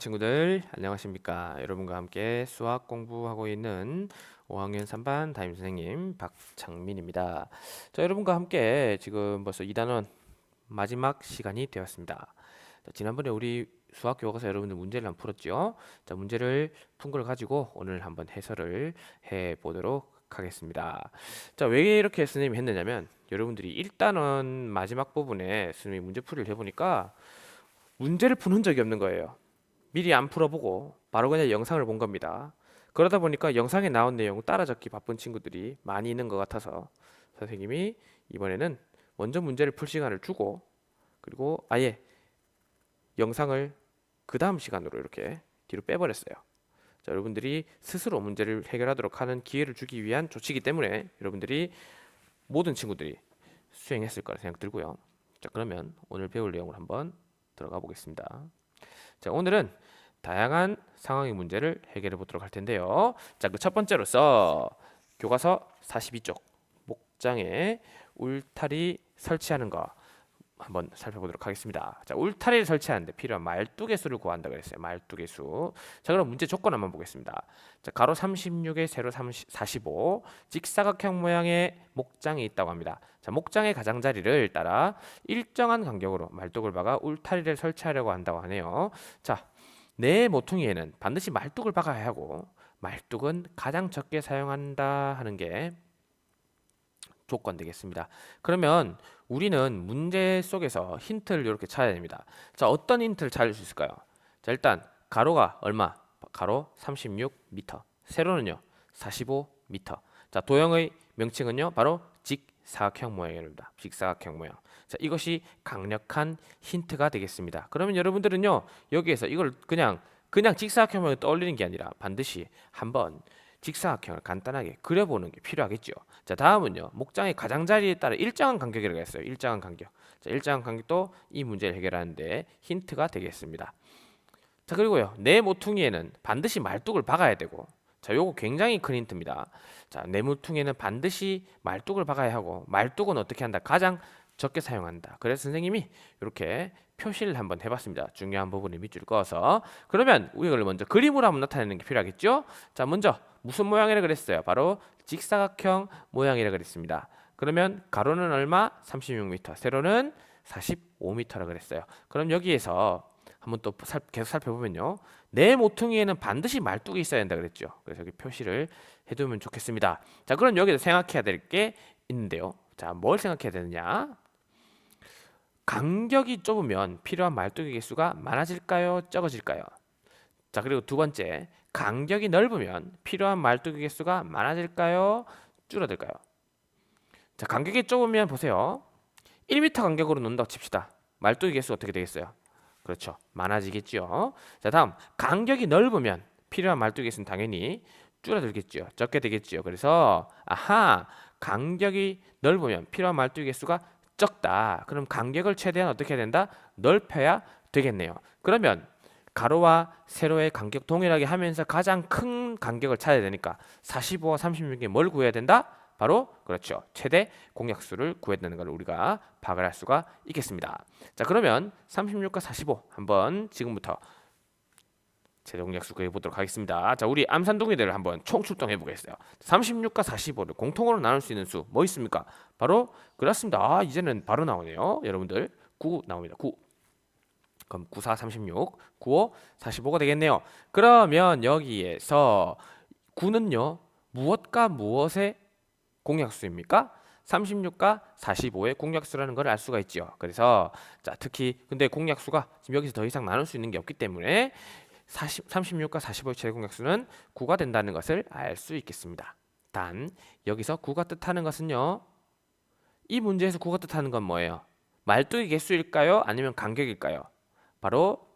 친구들 안녕하십니까? 여러분과 함께 수학 공부하고 있는 5학년 3반 담임 선생님 박창민입니다. 자 여러분과 함께 지금 벌써 2단원 마지막 시간이 되었습니다. 자, 지난번에 우리 수학 교과서 여러분들 문제를 한번 풀었죠? 자 문제를 푼 걸 가지고 오늘 한번 해설을 해 보도록 하겠습니다. 자 왜 이렇게 선생님이 했느냐면 여러분들이 1단원 마지막 부분에 선생님이 문제풀이를 해보니까 문제를 푸는 적이 없는 거예요 미리 안 풀어보고 바로 그냥 영상을 본 겁니다. 그러다 보니까 영상에 나온 내용 따라잡기 바쁜 친구들이 많이 있는 것 같아서 선생님이 이번에는 먼저 문제를 풀 시간을 주고 그리고 아예 영상을 그 다음 시간으로 이렇게 뒤로 빼버렸어요. 자, 여러분들이 스스로 문제를 해결하도록 하는 기회를 주기 위한 조치이기 때문에 여러분들이 모든 친구들이 수행했을 거라 생각 들고요. 자, 그러면 오늘 배울 내용을 한번 들어가 보겠습니다. 자, 오늘은 다양한 상황의 문제를 해결해 보도록 할 텐데요. 자, 그 첫 번째로서 교과서 42쪽 목장에 울타리 설치하는 거 한번 살펴보도록 하겠습니다. 자, 울타리를 설치하는데 필요한 말뚝의 수를 구한다 그랬어요. 말뚝의 수. 자, 그럼 문제 조건 한번 보겠습니다. 자, 가로 36에 세로 30, 45 직사각형 모양의 목장이 있다고 합니다. 자, 목장의 가장자리를 따라 일정한 간격으로 말뚝을 박아 울타리를 설치하려고 한다고 하네요. 자, 내 모퉁이에는 반드시 말뚝을 박아야 하고 말뚝은 가장 적게 사용한다 하는 게 조건 되겠습니다. 그러면 우리는 문제 속에서 힌트를 이렇게 찾아야 됩니다. 자, 어떤 힌트를 찾을 수 있을까요? 자, 일단 가로가 얼마? 가로 36m. 세로는요. 45m. 자, 도형의 명칭은요. 바로 직사각형 모양입니다. 직사각형 모양. 자, 이것이 강력한 힌트가 되겠습니다. 그러면 여러분들은요. 여기에서 이걸 그냥 그냥 직사각형 모양을 떠올리는 게 아니라 반드시 한번 직사각형을 간단하게 그려보는 게 필요하겠죠. 자, 다음은요. 목장의 가장자리에 따라 일정한 간격이라고 했어요. 일정한 간격. 자, 일정한 간격도 이 문제를 해결하는데 힌트가 되겠습니다. 자, 그리고요. 내 모퉁이에는 반드시 말뚝을 박아야 되고 자, 요거 굉장히 큰 힌트입니다. 자, 내 모퉁이에는 반드시 말뚝을 박아야 하고 말뚝은 어떻게 한다? 가장 적게 사용한다. 그래서 선생님이 이렇게 표시를 한번 해봤습니다. 중요한 부분을 밑줄 그어서 그러면 이걸 먼저 그림으로 한번 나타내는 게 필요하겠죠? 자, 먼저 무슨 모양이라 그랬어요? 바로 직사각형 모양이라 그랬습니다. 그러면 가로는 얼마? 36m, 세로는 45m라 그랬어요. 그럼 여기에서 한번 또 살, 계속 살펴보면요. 내 모퉁이에는 반드시 말뚝이 있어야 된다 그랬죠. 그래서 여기 표시를 해두면 좋겠습니다. 자, 그럼 여기서 생각해야 될 게 있는데요. 자, 뭘 생각해야 되느냐? 간격이 좁으면 필요한 말뚝의 개수가 많아질까요? 적어질까요? 자, 그리고 두 번째, 간격이 넓으면 필요한 말뚝의 개수가 많아질까요? 줄어들까요? 자, 간격이 좁으면 보세요. 1m 간격으로 논다고 칩시다. 말뚝의 개수 어떻게 되겠어요? 그렇죠. 많아지겠죠. 자, 다음 간격이 넓으면 필요한 말뚝의 개수는 당연히 줄어들겠죠. 적게 되겠죠. 그래서 아하, 간격이 넓으면 필요한 말뚝의 개수가 적다. 그럼 간격을 최대한 어떻게 해야 된다? 넓혀야 되겠네요. 그러면 가로와 세로의 간격 동일하게 하면서 가장 큰 간격을 찾아야 되니까 45와 36에 뭘 구해야 된다? 바로 그렇죠. 최대 공약수를 되는 걸 우리가 파악을 할 수가 있겠습니다. 자, 그러면 36과 45 한번 지금부터 공약수 구해 보도록 하겠습니다. 자, 우리 암산동의들을 한번 총 출동해 보겠어요. 36과 45를 공통으로 나눌 수 있는 수 뭐 있습니까? 바로 그렇습니다. 아, 이제는 바로 나오네요. 여러분들 9 나옵니다. 9. 그럼 9, 4, 36, 9, 5, 45가 되겠네요. 그러면 여기에서 9는요. 무엇과 무엇의 공약수입니까? 36과 45의 공약수라는 걸 알 수가 있죠. 그래서 자, 특히 근데 공약수가 지금 여기서 더 이상 나눌 수 있는 게 없기 때문에 40, 36과 45의 최대 공약수는 9가 된다는 것을 알 수 있겠습니다. 단 여기서 9가 뜻하는 것은요. 이 문제에서 9가 뜻하는 건 뭐예요? 말뚝의 개수일까요? 아니면 간격일까요? 바로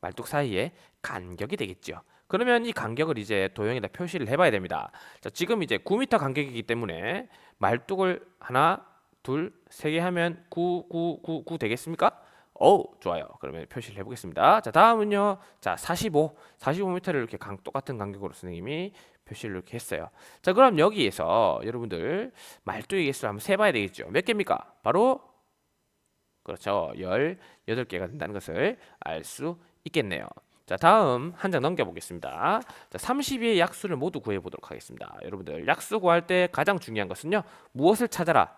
말뚝 사이의 간격이 되겠죠. 그러면 이 간격을 이제 도형에다 표시를 해봐야 됩니다. 자, 지금 이제 9m 간격이기 때문에 말뚝을 하나, 둘, 세 개 하면 9, 9, 9, 9 되겠습니까? 오, 좋아요. 그러면 표시를 해보겠습니다. 자, 다음은요. 자, 45, 45m를 이렇게 강, 똑같은 간격으로 선생님이 표시를 이렇게 했어요. 자, 그럼 여기에서 여러분들 말뚝의 개수를 한번 세봐야 되겠죠. 몇 개입니까? 바로 그렇죠. 18개가 된다는 것을 알 수 있겠네요. 자, 다음 한 장 넘겨 보겠습니다. 자, 32의 약수를 모두 구해 보도록 하겠습니다. 여러분들, 약수 구할 때 가장 중요한 것은요. 무엇을 찾아라?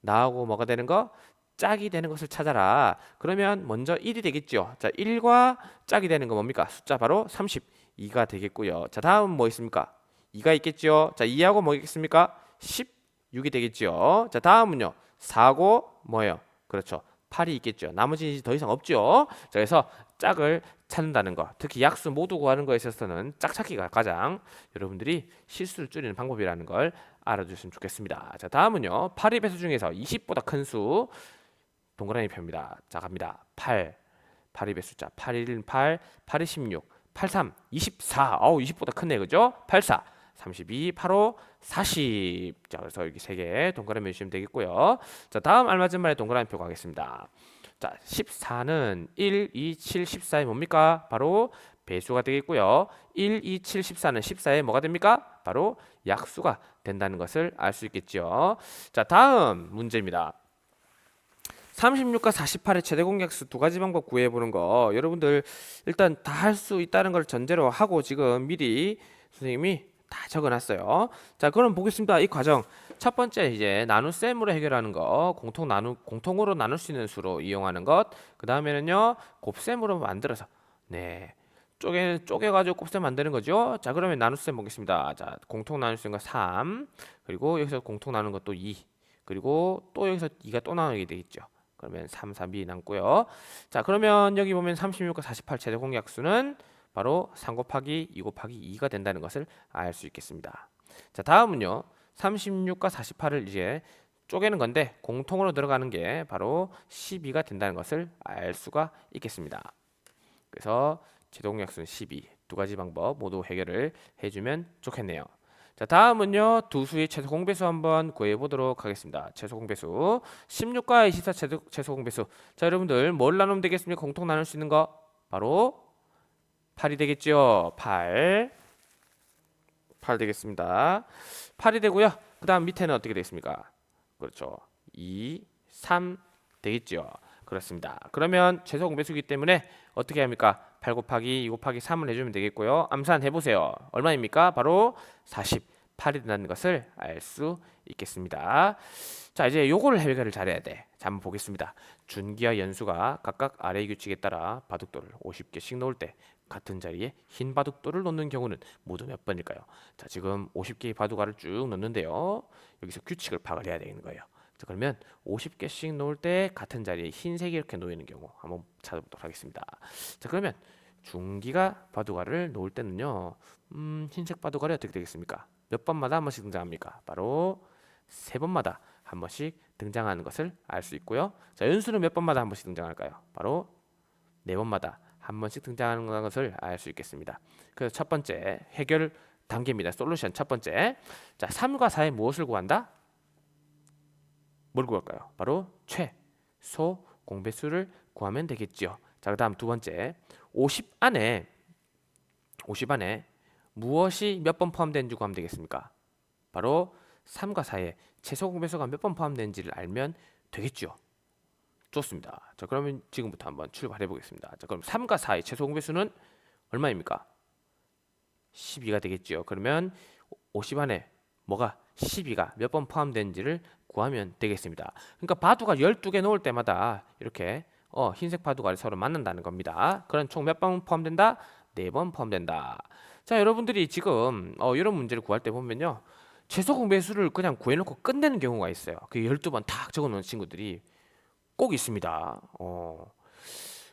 나하고 뭐가 되는 거? 짝이 되는 것을 찾아라. 그러면 먼저 1이 되겠죠. 자, 1과 짝이 되는 거 뭡니까? 숫자 바로 32가 되겠고요. 자, 다음 뭐 있습니까? 2가 있겠죠. 자, 2하고 뭐겠습니까? 16이 되겠죠. 자, 다음은요. 4고 뭐예요? 그렇죠. 8이 있겠죠. 나머지는 더 이상 없죠. 자, 그래서 짝을 찾는다는 거, 특히 약수 모두 구하는 거에 있어서는 짝 찾기가 가장 여러분들이 실수를 줄이는 방법이라는 걸 알아주셨으면 좋겠습니다. 자, 다음은요. 8의 배수 중에서 20보다 큰 수 동그라미 표입니다. 자, 갑니다. 8. 8의 배수자 8, 1, 8, 8, 2, 16, 8, 3, 24. 어우, 20보다 크네, 그죠? 8, 4, 32, 8, 5, 40. 자, 그래서 여기 세 개 동그라미 해주시면 되겠고요. 자, 다음 알맞은 말의 동그라미 표 가겠습니다. 자, 14는 1, 2, 7, 14의 뭡니까? 바로 배수가 되겠고요. 1, 2, 7, 14는 14의 뭐가 됩니까? 바로 약수가 된다는 것을 알 수 있겠죠. 자, 다음 문제입니다. 36과 48의 최대 공약수 두 가지 방법 구해 보는 거 여러분들 일단 다 할 수 있다는 걸 전제로 하고 지금 미리 선생님이 다 적어놨어요. 자, 그럼 보겠습니다. 이 과정 첫 번째 이제 나눗셈으로 해결하는 거 공통 나누 공통으로 나눌 수 있는 수로 이용하는 것. 그 다음에는요 곱셈으로 만들어서 네 쪼개 쪼개 가지고 곱셈 만드는 거죠. 자, 그러면 나눗셈 보겠습니다. 자, 공통 거 3. 그리고 여기서 공통 나누는 것도 2. 그리고 또 여기서 2가 또 나누게 되겠죠. 그러면 3, 3, 2 남고요. 자, 그러면 여기 보면 36과 48 최대 공약수는 바로 3 곱하기 2 곱하기 2가 된다는 것을 알 수 있겠습니다. 자, 다음은요. 36과 48을 이제 쪼개는 건데 공통으로 들어가는 게 바로 12가 된다는 것을 알 수가 있겠습니다. 그래서 제동약수는 12. 두 가지 방법 모두 해결을 해주면 좋겠네요. 자 다음은요 두 수의 최소 공배수 한번 구해 보도록 하겠습니다. 최소 공배수 16과 24 최소, 최소 공배수 자 여러분들 뭘 나누면 되겠습니까? 공통 나눌 수 있는 거 바로 8이 되겠죠. 8 8 되겠습니다. 8이 되고요. 그 다음 밑에는 어떻게 되겠습니까? 그렇죠. 2, 3 되겠죠. 그렇습니다. 그러면 최소 공배수기 때문에 어떻게 합니까? 8 곱하기 2 곱하기 3을 해주면 되겠고요. 암산 해보세요. 얼마입니까? 바로 48이 된다는 것을 알 수 있겠습니다. 자 이제 요거를 해결을 잘해야 돼. 자 한번 보겠습니다. 준기와 연수가 각각 아래 규칙에 따라 바둑돌을 50개씩 놓을 때 같은 자리에 흰 바둑돌을 놓는 경우는 모두 몇 번일까요? 자 지금 50개의 바둑알을 쭉 놓는데요. 여기서 규칙을 파악을 해야 되는 거예요. 자 그러면 50개씩 놓을 때 같은 자리에 흰색이 이렇게 놓이는 경우 한번 찾아보도록 하겠습니다. 자 그러면 중기가 바둑알을 놓을 때는요. 음, 흰색 바둑알이 어떻게 되겠습니까? 몇 번마다 한 번씩 등장합니까? 바로 세 번마다 한 번씩 등장하는 것을 알 수 있고요. 자 연수는 몇 번마다 한 번씩 등장할까요? 바로 네 번마다 한 번씩 등장하는 것을 알 수 있겠습니다. 그래서 첫 번째 해결 단계입니다. 솔루션 첫 번째. 자, 3과 4의 무엇을 구한다? 뭘 구할까요? 바로 최소 공배수를 구하면 되겠죠. 자, 그다음 두 번째. 50 안에 50 안에 무엇이 몇 번 포함되는지 구하면 되겠습니까? 바로 3과 4의 최소 공배수가 몇 번 포함되는지를 알면 되겠죠. 좋습니다. 자, 그러면 지금부터 한번 출발해 보겠습니다. 자, 그럼 3과 4의 최소 공배수는 얼마입니까? 12가 되겠죠. 그러면 50 안에 뭐가 12가 몇 번 포함되는지를 구하면 되겠습니다. 그러니까 바둑가 12개 놓을 때마다 이렇게 어, 흰색 바둑알이 서로 만난다는 겁니다. 그런 총몇 번 포함된다? 네 번 포함된다. 자, 여러분들이 지금 어, 이런 문제를 구할 때 보면요. 최소 공배수를 그냥 구해놓고 끝내는 경우가 있어요. 그 12번 탁 적어놓은 친구들이 꼭 있습니다. 어,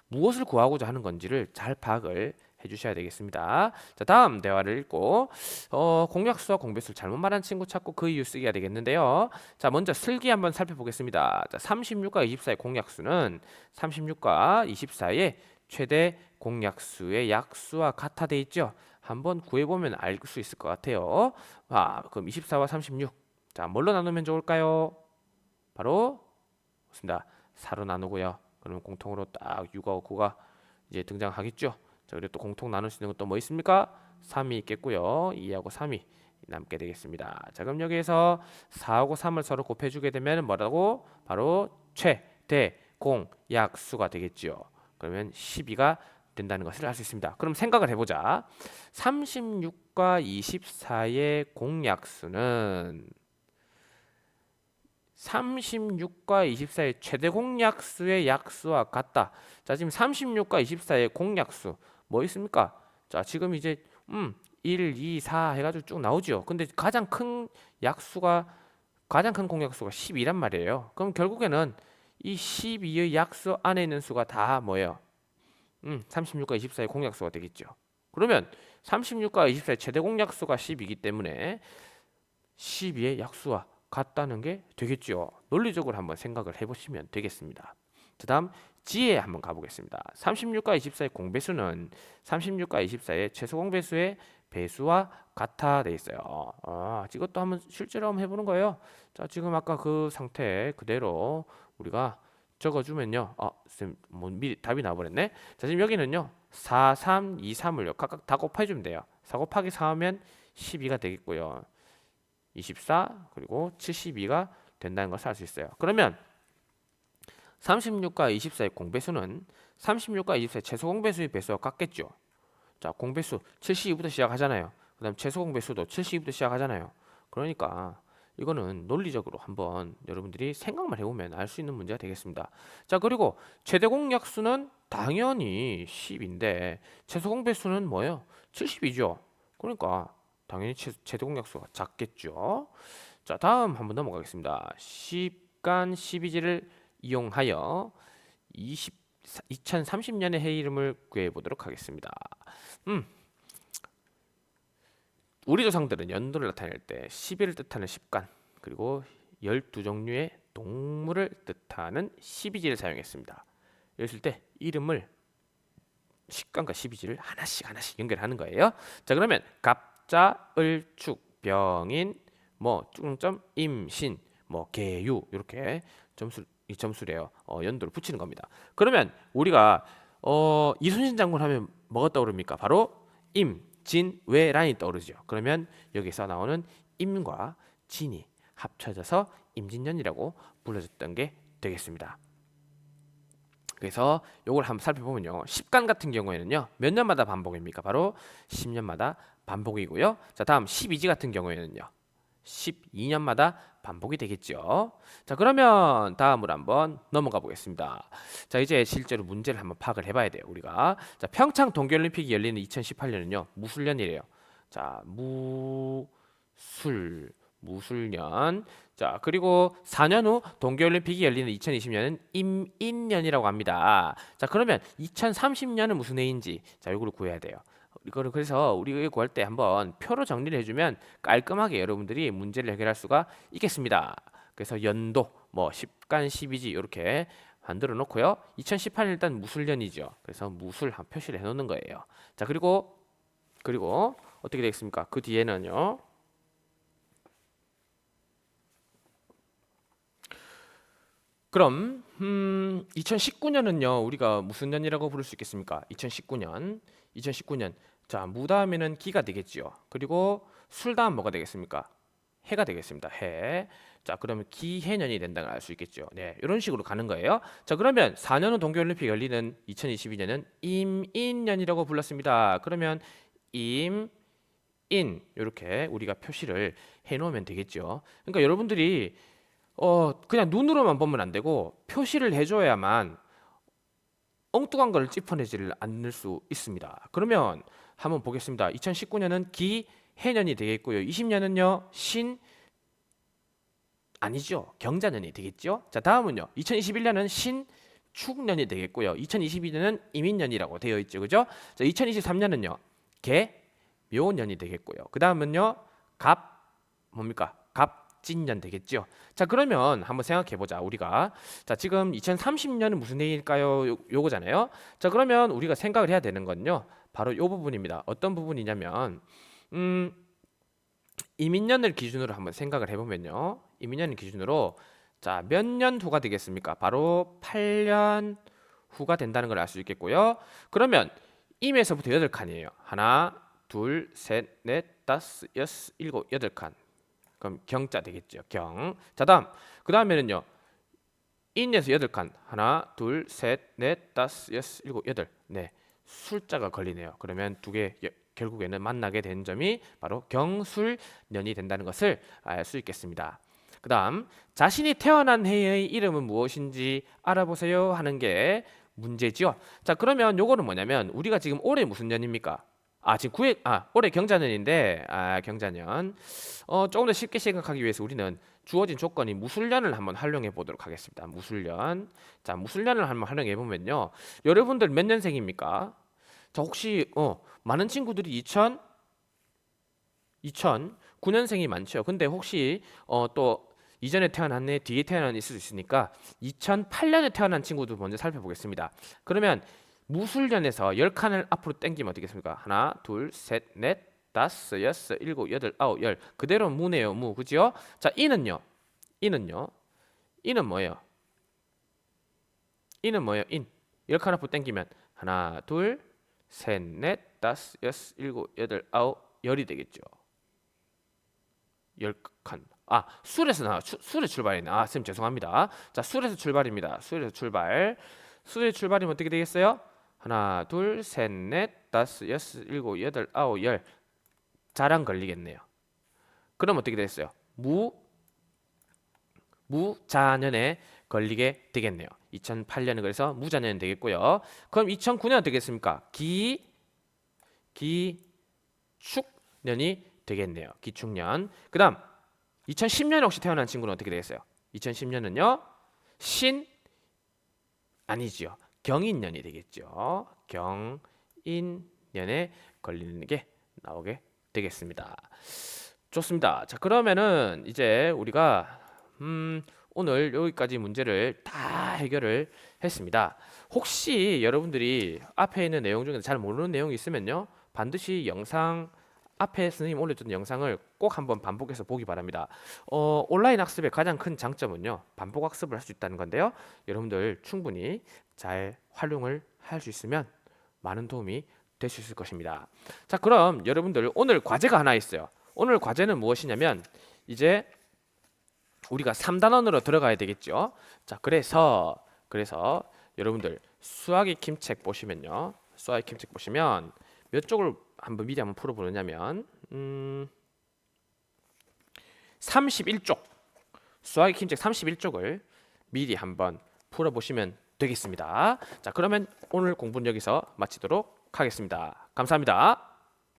무엇을 구하고자 하는 건지를 잘 파악을 해주셔야 되겠습니다. 자, 다음 대화를 읽고 어, 공약수와 공배수를 잘못 말한 친구 찾고 그 이유 쓰기가 되겠는데요. 자, 먼저 슬기 한번 살펴보겠습니다. 자, 36과 24의 공약수는 36과 24의 최대 공약수의 약수와 같아 돼 있죠. 한번 구해보면 알 수 있을 것 같아요. 아, 그럼 24와 36. 자, 뭘로 나누면 좋을까요? 바로 좋습니다. 4로 나누고요. 그러면 공통으로 딱 6하고 9가 이제 등장하겠죠. 자, 그리고 또 공통 나눌 수 있는 것도 뭐 있습니까? 3이 있겠고요. 2하고 3이 남게 되겠습니다. 자, 그럼 여기에서 4하고 3을 서로 곱해 주게 되면 뭐라고? 바로 최대 공 약수가 되겠지요. 그러면 12가 된다는 것을 알 수 있습니다. 그럼 생각을 해보자. 36과 24의 공약수는 36과 24의 최대 공약수의 약수와 같다. 자, 지금 36과 24의 공약수 뭐 있습니까? 자, 지금 이제 음, 1, 2, 4 해가지고 쭉 나오죠. 근데 가장 큰 약수가 가장 큰 공약수가 12란 말이에요. 그럼 결국에는 이 12의 약수 안에 있는 수가 다 뭐예요? 음, 36과 24의 공약수가 되겠죠. 그러면 36과 24의 최대 공약수가 10이기 때문에 12의 약수와 같다는 게 되겠죠. 논리적으로 한번 생각을 해보시면 되겠습니다. 그 다음 지에 한번 가보겠습니다. 36과 24의 공배수는 36과 24의 최소 공배수의 배수와 같아 돼 있어요. 아, 이것도 한번 실제로 한번 해보는 거예요. 자, 지금 아까 그 상태 그대로 우리가 적어주면요. 아, 쌤, 뭐 미리 답이 나와버렸네. 자, 지금 여기는요. 4, 3, 2, 3을요. 각각 다 곱해주면 돼요. 4 곱하기 4 하면 12가 되겠고요. 24 그리고 72가 된다는 것을 알 수 있어요. 그러면 36과 24의 공배수는 36과 24의 최소 공배수의 배수와 같겠죠. 자, 공배수 72부터 시작하잖아요. 그다음 최소 공배수도 72부터 시작하잖아요. 그러니까 이거는 논리적으로 한번 여러분들이 생각만 해보면 알 수 있는 문제가 되겠습니다. 자, 그리고 최대 공약수는 당연히 10인데 최소 공배수는 뭐예요? 72죠. 그러니까 당연히 최, 최대 공약수가 작겠죠. 자, 다음 한번 넘어가겠습니다. 10간 12지를 이용하여 20, 2030년의 해 이름을 구해 보도록 하겠습니다. 음. 우리 조상들은 연도를 나타낼 때 10일을 뜻하는 10간 그리고 12종류의 동물을 뜻하는 12지를 사용했습니다. 이랬을 때 이름을 10간과 12지를 하나씩 하나씩 연결하는 거예요. 자, 그러면 갑자, 을축, 병인, 뭐 중점, 임신, 뭐 개유 이렇게 점수 이 점수래요. 어, 연도를 붙이는 겁니다. 그러면 우리가 어, 이순신 장군 하면 뭐가 떠오릅니까? 바로 임, 진, 외 라인이 떠오르죠. 그러면 여기서 나오는 임과 진이 합쳐져서 임진년이라고 불러졌던 게 되겠습니다. 그래서 요걸 한번 살펴보면요. 10간 같은 경우에는요. 몇 년마다 반복입니까? 바로 10년마다 반복이고요. 자, 다음 12지 같은 경우에는요. 12년마다 반복이 되겠죠. 자, 그러면 다음으로 한번 넘어가 보겠습니다. 자, 이제 실제로 문제를 한번 파악을 해봐야 돼요. 우리가 자, 평창 동계올림픽이 열리는 2018년은요 무술년이래요. 자, 무술 무술년. 자, 그리고 4년 후 동계올림픽이 열리는 2020년은 임인년이라고 합니다. 자, 그러면 2030년은 무슨 해인지 자, 이거를 구해야 돼요. 이거를 그래서 우리가 구할 때 한번 표로 정리를 해주면 깔끔하게 여러분들이 문제를 해결할 수가 있겠습니다. 그래서 연도 뭐 10간 12지 이렇게 만들어 놓고요. 2018년 일단 무술년이죠. 그래서 무술 한 표시를 해 놓는 거예요. 자, 그리고 그리고 어떻게 되겠습니까? 그 뒤에는요. 그럼 음, 2019년은요 우리가 무슨 년이라고 부를 수 있겠습니까? 2019년, 2019년 자 무 다음에는 기가 되겠지요. 그리고 술 다음 뭐가 되겠습니까? 해가 되겠습니다. 해. 자 그러면 기해년이 된다는 걸 알 수 있겠죠. 네 이런 식으로 가는 거예요. 자 그러면 4년 후 동계올림픽 열리는 2022년은 임인년이라고 불렀습니다. 그러면 임 인 이렇게 우리가 표시를 해놓으면 되겠죠. 그러니까 여러분들이 어 그냥 눈으로만 보면 안 되고 표시를 해줘야만 엉뚱한 걸 짚어내지를 않을 수 있습니다. 그러면 한번 보겠습니다. 2019년은 기해년이 되겠고요. 20년은요 신 아니죠 경자년이 되겠죠. 자 다음은요 2021년은 신 축년이 되겠고요. 2022년은 이민년이라고 되어 있죠, 그죠? 자 2023년은요 개 묘년이 되겠고요. 그 다음은요 갑 뭡니까 갑 진년 되겠죠. 자 그러면 한번 생각해 보자. 우리가 자 지금 2030년은 무슨 해일까요? 요, 요거잖아요. 자 그러면 우리가 생각을 해야 되는 건요. 바로 요 부분입니다. 어떤 부분이냐면 음 이민년을 기준으로 한번 생각을 해보면요. 이민년을 기준으로 자 몇 년 후가 되겠습니까? 바로 8년 후가 된다는 걸 알 수 있겠고요. 그러면 임에서부터 여덟 칸이에요. 하나, 둘, 셋, 넷, 다섯, 여섯, 일곱, 여덟 칸. 그럼 경자 되겠죠. 경. 자 다음 그 다음에는요. 인에서 여덟 칸. 하나, 둘, 셋, 넷, 다섯, 여섯, 일곱, 여덟. 네. 술자가 걸리네요. 그러면 두 개 결국에는 만나게 된 점이 바로 경술년이 된다는 것을 알 수 있겠습니다. 그다음 자신이 태어난 해의 이름은 무엇인지 알아보세요 하는 게 문제지요. 자 그러면 요거는 뭐냐면 우리가 지금 올해 무슨 년입니까? 아 지금 9회 아 올해 경자년인데 아 경자년 어 조금 더 쉽게 생각하기 위해서 우리는 주어진 조건이 무술년을 한번 활용해 보도록 하겠습니다. 무술년 자 무술년을 한번 활용해 보면요 여러분들 몇 년생입니까? 자 혹시 어 많은 친구들이 2000 2009년생이 많죠. 근데 혹시 어 또 이전에 태어난 애 뒤에 태어난 애 있을 수 있으니까 2008년에 태어난 친구도 먼저 살펴보겠습니다. 그러면 무술년에서 10칸을 앞으로 당기면 어떻게 겠습니까 하나, 둘, 셋, 넷, 다섯, 여섯, 일곱, 여덟, 아홉, 열. 그대로 무네요, 무. 그죠? 자, 이는요. 이는요. 이는 뭐예요? 이는 뭐예요? 인. 10칸 앞으로 당기면 하나, 둘, 셋, 넷, 다섯, 여섯, 일곱, 여덟, 아홉, 열이 되겠죠. 10칸. 아, 술에서 나 수, 술에 출발이네. 아, 쌤 죄송합니다. 자, 술에서 출발입니다. 술에서 출발. 술에 출발이면 어떻게 되겠어요? 하나, 둘, 셋, 넷, 다섯, 여섯, 일곱, 여덟, 아홉, 열. 자랑 걸리겠네요. 그럼 어떻게 됐어요? 무 무자년에 걸리게 되겠네요. 2008년은 그래서 무자년이 되겠고요. 그럼 2009년 되겠습니까? 기 기축년이 되겠네요. 기축년. 그다음 2010년에 혹시 태어난 친구는 어떻게 되겠어요? 2010년은요. 신 아니지요. 경인년이 되겠죠. 경인년에 걸리는 게 나오게 되겠습니다. 좋습니다. 자, 그러면은 이제 우리가 음, 오늘 여기까지 문제를 다 해결을 했습니다. 혹시 여러분들이 앞에 있는 내용 중에 잘 모르는 내용이 있으면요. 반드시 영상 앞에 선생님 올려준 영상을 꼭 한번 반복해서 보기 바랍니다. 어, 온라인 학습의 가장 큰 장점은요. 반복 학습을 할 수 있다는 건데요. 여러분들 충분히 잘 활용을 할 수 있으면 많은 도움이 될 수 있을 것입니다. 자, 그럼 여러분들 오늘 과제가 하나 있어요. 오늘 과제는 무엇이냐면 이제 우리가 3단원으로 들어가야 되겠죠. 자, 그래서 그래서 여러분들 수학의 김책 보시면요. 수학의 김책 보시면 몇 쪽을 한번 미리 한번 풀어 보느냐면 음, 31쪽 수학의 김책 31쪽을 미리 한번 풀어 보시면 되겠습니다. 자, 그러면 오늘 공부는 여기서 마치도록 하겠습니다. 감사합니다.